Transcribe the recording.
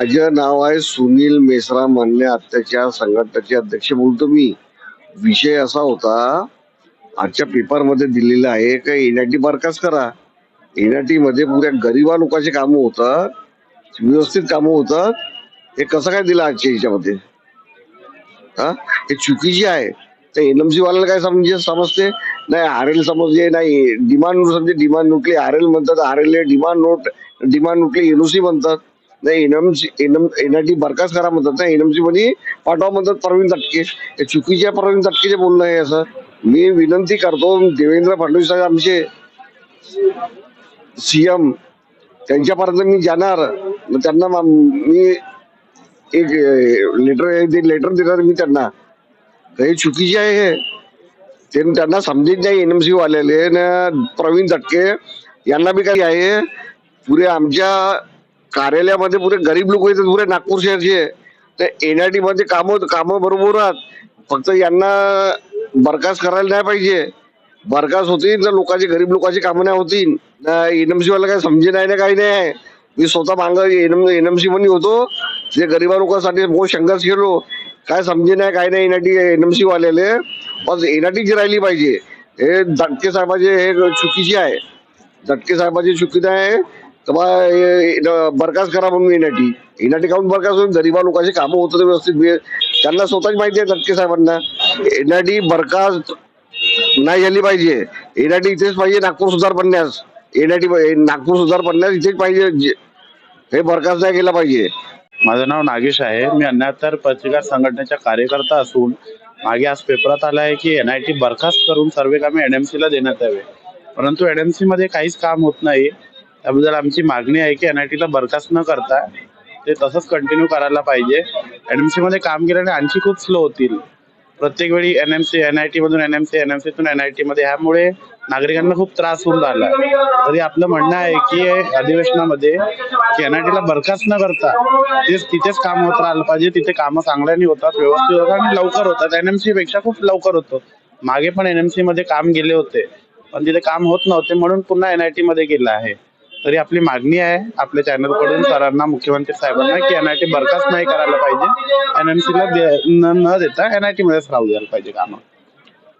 माझं नाव आहे सुनील मेसरा मान्य अत्याचार संघटनेचे अध्यक्ष. बोलतो मी. विषय असा होता आजच्या पेपरमध्ये दिलेला आहे का एनआयटी बरखास्त करा. एनआयटी मध्ये पुऱ्या गरीबा लोकांचे कामं होतात व्यवस्थित कामं होतात. हे कसं काय दिलं आजच्या ह्याच्यामध्ये हा? हे चुकीची आहे. तर एनएमसी वाल्याला काय समजे समजते? नाही आर एल समजते नाही. डिमांड नोट समजे डिमांड नोटली आर एल म्हणतात R L demand note demand नोटली NOC म्हणतात. नाही एनएमसी एनएम एनआयटी बरखास्त करा म्हणतात ना एनएमसी मध्ये पाठवा म्हणतात प्रवीण तटके हे चुकीचे प्रवीण तटकेचे बोलणं आहे असं. मी विनंती करतो देवेंद्र फडणवीस साहेब आमचे सीएम त्यांच्यापर्यंत मी जाणार. मग त्यांना मी एक लेटर लेटर देणार मी त्यांना. हे चुकीचे आहे हे. ते त्यांना समजत नाही एनएमसी वाल्याले न प्रवीण तटके यांना बी काही आहे. पुरे आमच्या कार्यालयामध्ये पुरे गरीब लोक येतात पुरे नागपूर शहरचे तर एनआयटी मध्ये कामं कामं बरोबर आहेत फक्त यांना बरखास्त करायला नाही पाहिजे. बरखास्त होतील तर लोकांची गरीब लोकांची कामं नाही होतील. एनएमसी वाला काही समजे नाही ना काही नाही मी स्वतः मांग एनएम एनएमसी मध्ये होतो. ते गरीबा लोकांसाठी बहुत संघर्ष केलो. काय समजे नाही काय नाही एनआयटी एनएमसी वाल्याले. बस एनआयटीची राहिली पाहिजे. हे दटके साहेबाचे हे चुकीची आहे. दटके साहेबाची चुकीचं आहे. तर बा बरखास्त करा म्हणून एनआयटी एनआयटी काऊन बरखास्त होऊन गरीबा लोकांची कामं होतं व्यवस्थित. म्हणजे त्यांना स्वतःच माहिती आहे दटके साहेबांना. एनआयटी बरखास्त नाही झाली पाहिजे. एनआयटी इथेच पाहिजे नागपूर सुधार पडण्यास. एनआयटी नागपूर सुधार पडण्यास इथेच पाहिजे. हे बरखास्त नाही केला पाहिजे. माझं नाव नागेश आहे. मी अन्यातर पत्रकार संघटनेचा कार्यकर्ता असून मागे आज पेपरात आलं आहे की एन आय टी बरखास्त करून सर्व कामे एन एम सीला देण्यात यावे. परंतु एन एम सीमध्ये काहीच काम होत नाही. त्याबद्दल आमची मागणी आहे की एन आय टीला बरखास्त न करता ते तसंच कंटिन्यू करायला पाहिजे. एन एम सीमध्ये काम केल्याने आणखी खूप स्लो होतील. प्रत्येक वेळी N M C N I T मधून N M C N M सीतून N I टीमध्ये ह्यामुळे नागरिकांना खूप त्रास होऊन राहिला तरी आपलं म्हणणं आहे की अधिवेशनामध्ये की एन आय टीला बरखास्त न करता तेच तिथेच काम होत राहिलं पाहिजे. तिथे कामं चांगल्याने होतात व्यवस्थित होतात आणि लवकर होतात. एन एम सी पेक्षा खूप लवकर होतं. मागे पण एन एम सी मध्ये काम गेले होते. पण तिथे काम होत नव्हते म्हणून पुन्हा एन आय टी मध्ये गेलं आहे. तरी आपली मागणी आहे आपल्या चॅनलकडून सरांना मुख्यमंत्री साहेबांना की एन आय टी बरखास्त नाही करायला पाहिजे. एन एम सी ला दे- न देता एन आय टी मध्येच राहू द्यायला पाहिजे कामं.